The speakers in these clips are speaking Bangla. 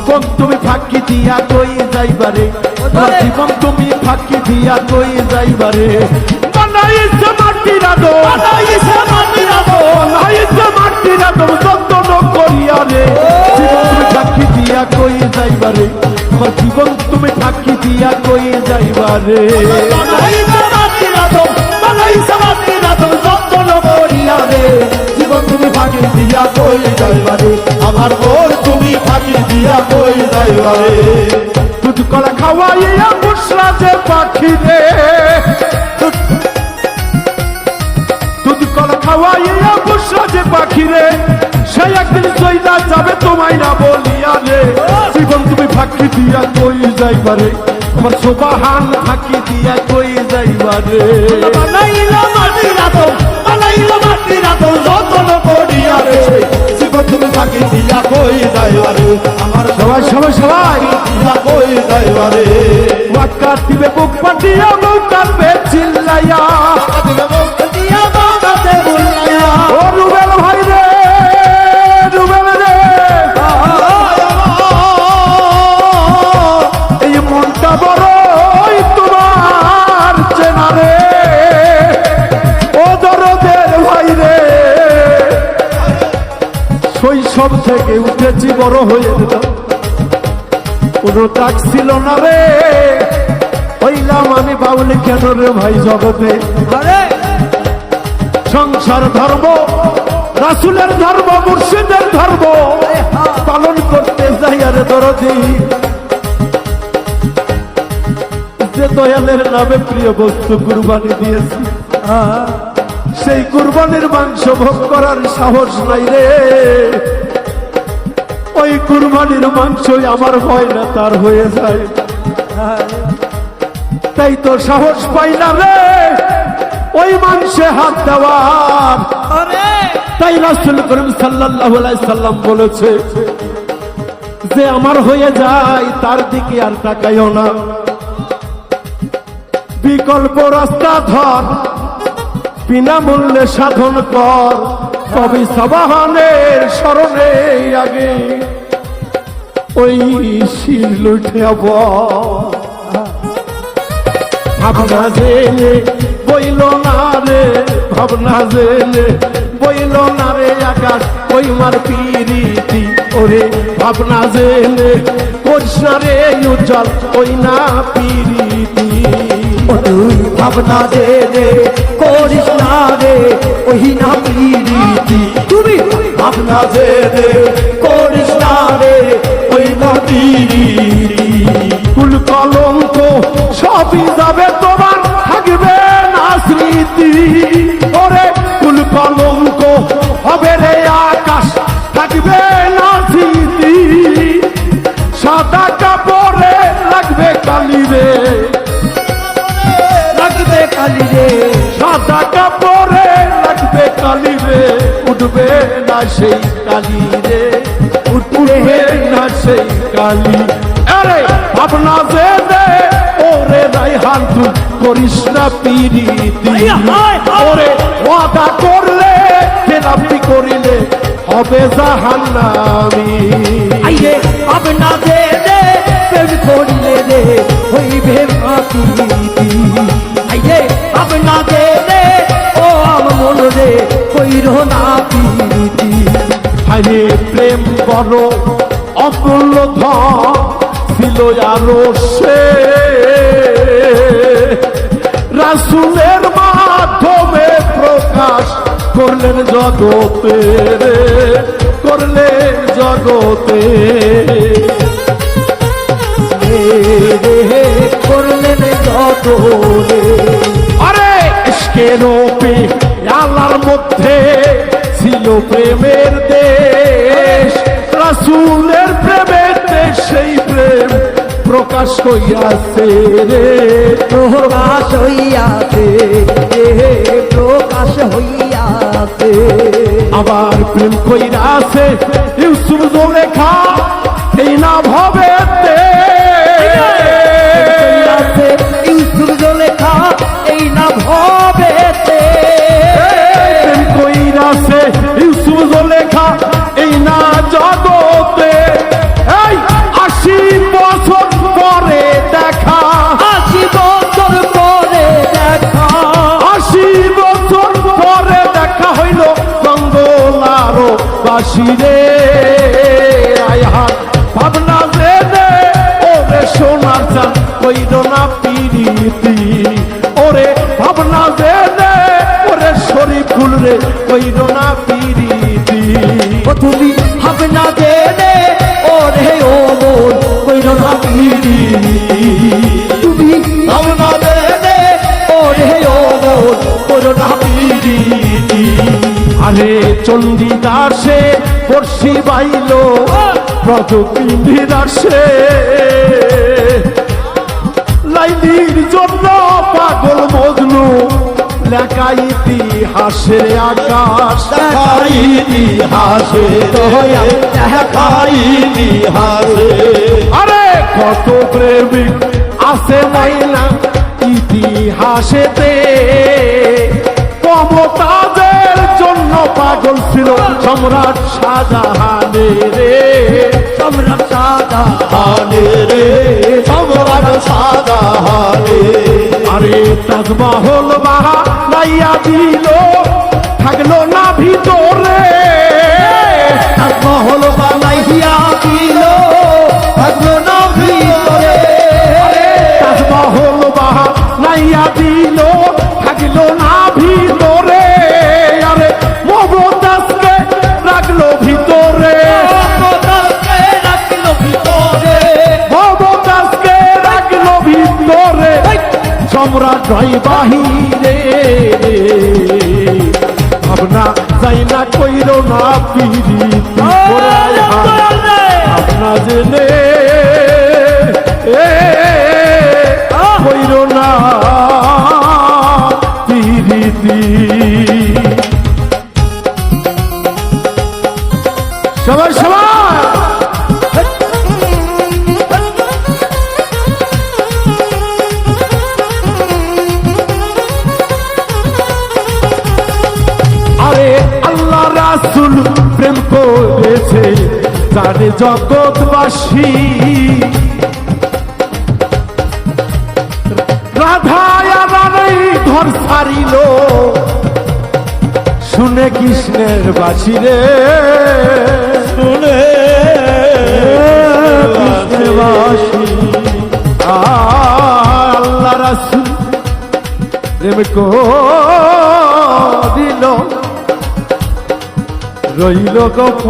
জীবন তুমি ফাঁকি দিয়া কই যাইবারে? আমার জীবন তুমি ফাঁকি দিয়া কই যাইবারে? বানাইছে মাটির আদো বানাইছে মাটির আদর। বানাইছে মাটির আদো যত্ন করিয়া রে। জীবন তুমি ফাঁকি দিয়া কই যাইবারে? আমার জীবন তুমি ফাঁকি দিয়া কই যাইবারে? বানাইছে মাটির আদর, বানাইছে মাটির আদর, যত্ন করিয়া রে। জীবন তুমি ফাঁকি দিয়া কই যাইবারে? আমার ফাঁকি দিয়া কই যাইবারে দুধ কলা খাওয়াইয়া মুসরা যে পাখি রে। দুধ কলা খাওয়াইয়া মুসরা যে পাখি রে। সে একদিন চইলা যাবে তোমায় না বলিয়া রে। জীবন তুমি ফাঁকি দিয়া কই যাইবারে আমার সোবাহান ফাঁকি দিয়া কই যাইবারে বানাইলো মাটির আদর, বানাইলো মাটির আদর, যত্ন করিয়া রে। জীবন তুমি ফাঁকি দিয়া কই সবাই সবাই সবাই। কাটিবে বুক পাটিয়া বউ কাটবে চিল্লাইয়া। রে তোমার শৈশব থেকে উঠেছি বড় হয়ে দিলাম কোনো ডাক ছিল না রে। হইলাম আমি বাউলি কেন রে ভাই জগতে? সংসার ধর্ম, রাসুলের ধর্ম, মুর্শিদের ধর্ম পালন করতে যাই আরে দরদি। যে দয়ালের নামে প্রিয় বস্তু কুরবানি দিয়েছি সেই কুরবানির মাংস ভোগ করার সাহস নাই রে। ওই কুরবানির মাংসই আমার হয় না তার হয়ে যায়। তাই তো সাহস পাই না রে ওই মাংসে হাত দেওয়ার তাই রাসুল করিম আলাইহি সাল্লাম বলেছে যে আমার হয়ে যায় তার দিকে আর তাকাইও না। বিকল্প রাস্তা ধর বিনামূল্যে সাধন কর তবে সবাহানের স্মরণে আগে। ওই শির ভাবনা জেলে বইল না রে, ভাবনা জেলে বইল না রে আকাশ, ওই মার পিরিতি। ওরে ভাবনা জেলে করিস না রে উজ্জ্বল, ওই না পিরিতি। ভাবনা দে রে করিস না রে, ওই না পিরিতি। তুমি ভাবনা দে রে করিস না রে, ওই না পিরিতি। কুল কলঙ্ক সবই যাবে তোমার, থাকবে না স্মৃতি। ওরে কুল কলঙ্ক হবে রে আকাশ, থাকবে না স্মৃতি। সাদা সাদা কাপড়ে লাগবে কালি রে উঠবে না সেই কালি রে। উঠবে না সেই কালি। আরে ভাবনা যে দে ওরে রাইহান তুই করিস না হায়। ওরে ওয়াদা করলে খেলাপি করিলে হবে জাহান্নামি। আইয়ে ভাবনা দে রে প্রেম করিলে রে হইবে মা পিরিতি কইর না পিরিতি আরে প্রেম বড় অমূল্য ধন ছিল আরও সে। রাসুলের মাধ্যমে প্রকাশ করলেন জগতে করলেন জগতে। করলেন রে আরে! ইশকের পে আল্লাহর মধ্যে ছিল প্রেমের দেশ। রাসুলের প্রেমের দেশ সেই প্রেম প্রকাশ হইয়াছে রে। প্রকাশ হইয়াছে হে প্রকাশ হইয়াছে। আবার প্রেম কইরাছে আছি রে রায়হান ভাবনা যে রে ওরে সোনার চান কইর না পিরিতি। ওরে ভাবনা যে রে ওরে শরীফ ফুল রে, কইর না পিরিতি। ও আরে চণ্ডীদাসে বর্ষি বাইল প্রযুক্তি দাসে লাইলির জন্য পাগল মজনু লেখা ইতিহাসের আকাশ। দেখাই ইতিহাসে দেখাই ইতিহাসে। আরে কত প্রেমিক আছে মাইনা ইতিহাসেতে পাগল ছিল সম্রাট শাহজাহানের। রে সম্রাট সাদা হানে রে সম্রাট সাদা হানে আরে তাজমহল বাহা, লাইয়া দিল, থাকল না ভিতরে। তাজমহল বানাইয়া দিল, থাকল না ভিতরে। তাজমহল বাহা, লাইয়া দিল। সম্রাট জয় বাহিরে। ভাবনা যাই না কইর না পিড়ি আপনা জেনে করেছে জানে জগৎবাসী। সারিল শুনে কৃষ্ণের বাসি রে। শুনে বাসি আল্লাহ রাসুল প্রেম দিল। রইল গপ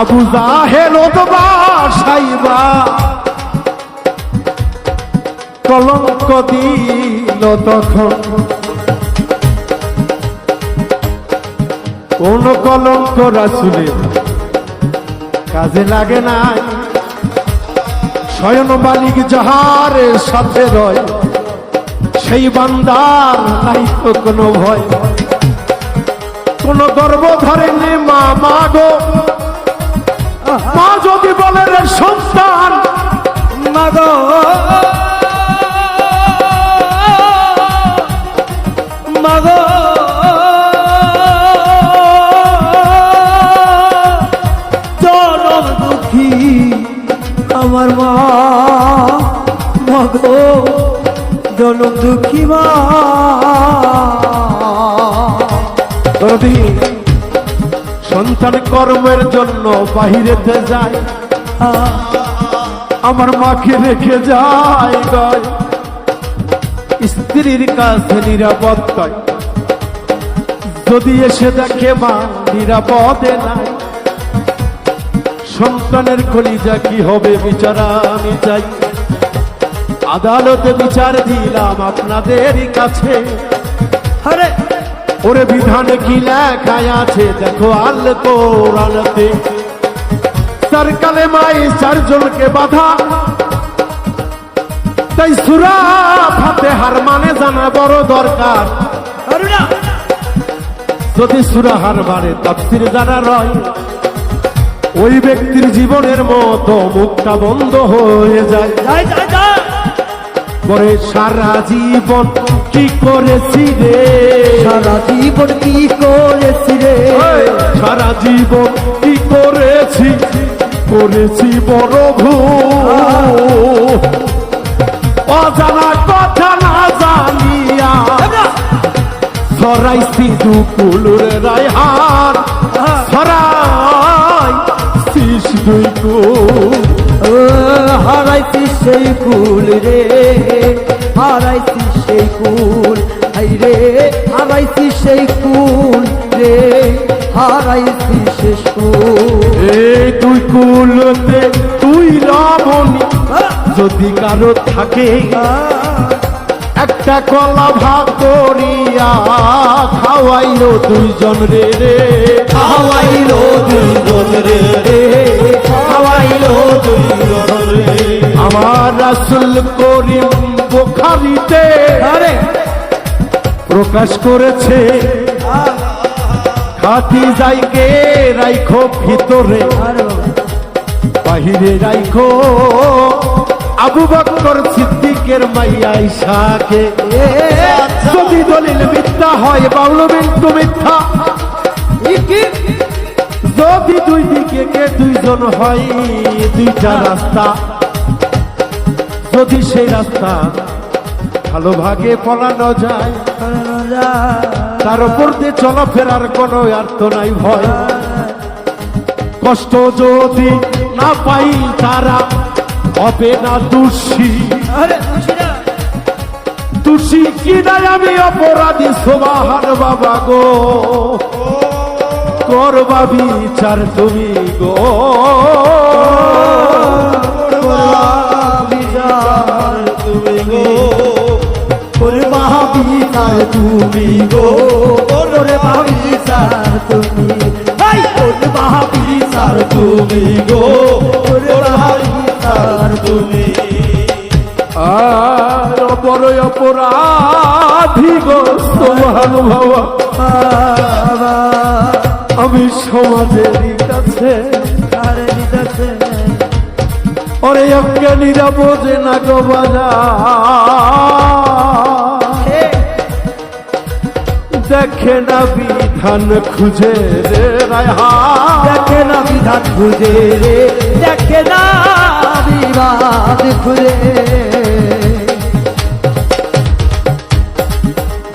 আবু ওদবা সাইবা। কলঙ্ক দিল তখন। কোন কলঙ্ক রাসুলের কাজে লাগে না শয়ন মালিক যাহারের সাথে রয়। সেই বান্দার নাই তো কোনো ভয়। কোন গর্ব ধরেনি মা মা গো। মা যদি বলে রে সন্তান মাগো মাগো জনম দুঃখী আমার মা মাগো জনম দুঃখী মা। সন্তান কর্মের জন্য বাহিরেতে যায়। আমার মাকে রেখে যায় গায়। স্ত্রীর কাছে নিরাপত্তায় যদি এসে দেখে মা নিরাপদে নাই, সন্তানের কলিজা কি হবে বিচারা আমি চাই। আদালতে বিচার দিলাম আপনাদের কাছে। আরে, ওরে বিধানে কি লেখায় আছে? দেখো আল কোরআনতে। তার কালে মাই চারজনকে বাধা। তাই সুরা ফাতে হার মানে জানা বড় দরকার। যদি সুরা হার মানে তাফসির জানা রয়, ওই ব্যক্তির জীবনের মতো মুখটা বন্ধ হয়ে যায়। পরে সারা জীবন কি করেছি রে? সারা জীবন কি করেছি রে? সারা জীবন কি করেছি? করেছি বড় ভুল। অজানা কথা না জানিয়া সরাইছি দুকুল রে রায়হান। সরাই শিশ দুই কুল ও হারাইছি সেই ফুল রে হারাইছি সেই ফুল হাই রে হারাইছি সেই ফুল রে হারাইছি শেষ ফুল। তুই কুলতে তুই রমণী যদি কারও থাকে একটা কলা ভাগ করিয়া খাওয়াইলো দুইজন রে রে। খাওয়াইলো দুইজন রে রে। খাওয়াইলো দুইজন রে আমার রাসুল করিম বোখারিতে আরে। প্রকাশ করেছে খাতি যাইকে রাইখো ভিতরে বাহিরে রাইখো আবু বক্কর সিদ্দিকের মাইয়া ইসাকে যদি দলিল মিথ্যা হয় বাউল বিন্দু মিথ্যা যদি দুই দিকে কে দুইজন হয় দুইটা রাস্তা। যদি সেই রাস্তা ভালো ভাগে পলানো যায় তার উপর দিয়ে চলাফেরার কোনো অর্থ নাই ভয়। কষ্ট যদি না পাই তারা হবে না দোষী। দোষী কি নাই? আমি অপরাধী সোবাহান বাবা গো। করবা বিচার তুমি গো। বিচার তুমি গো। করবা বিচার তুমি গো। করবা বিচার তুমি হাই! করবা বিচার তুমি গো। করবা বিচার তুমি আর বড় অপরাধী গো সোবাহান আমি সমাজের কাছে আরে নিদাছে ওরে অজ্ঞানীরা বোঝে না গো বাজা। দেখে না বিধান খুঁজে রে রায়হা দেখে না বিধান খুঁজে রে, দেখে না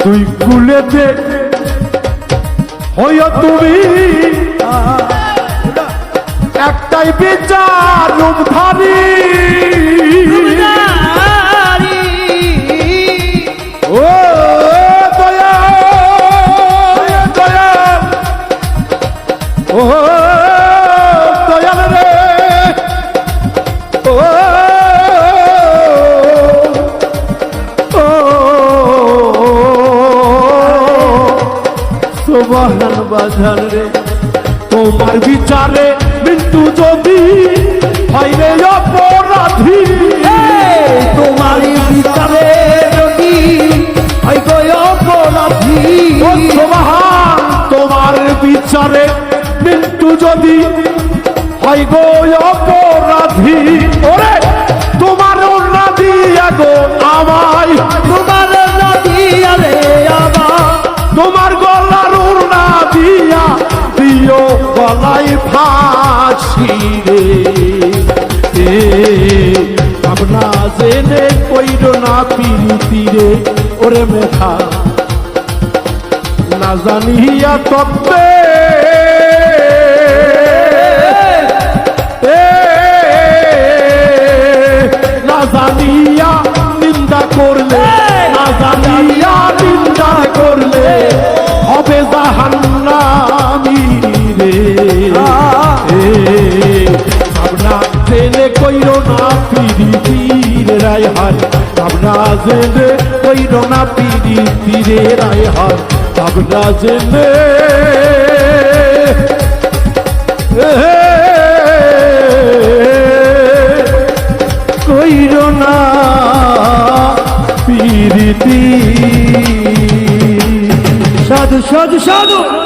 তুই কুলেতে হইয়া তুমি। একটাই বিচার রূপধারী। সোবাহান রে। তোমার বিচারে মৃত্যু যদি হয় রে অপরাধী। তোমারই বিচারে যদি হয় গো অপরাধী। তোমার বিচারে মৃত্যু যদি হয় গো অপরাধী। ওরে! ফাঁসি রে এ, ভাবনা না পিরিতি রে ওরে না জানিয়া তত্ত্বে নিন্দা করলে না জানিয়া নিন্দা করলে হবে জাহান্নামি রে। পিড়ি পীর রায় হার ভাবনা জেনে কইর না পিড়ি পীরে রায় হার ভাবনা জেনে কইর না পিরিতি সাধু সাধু সাধু।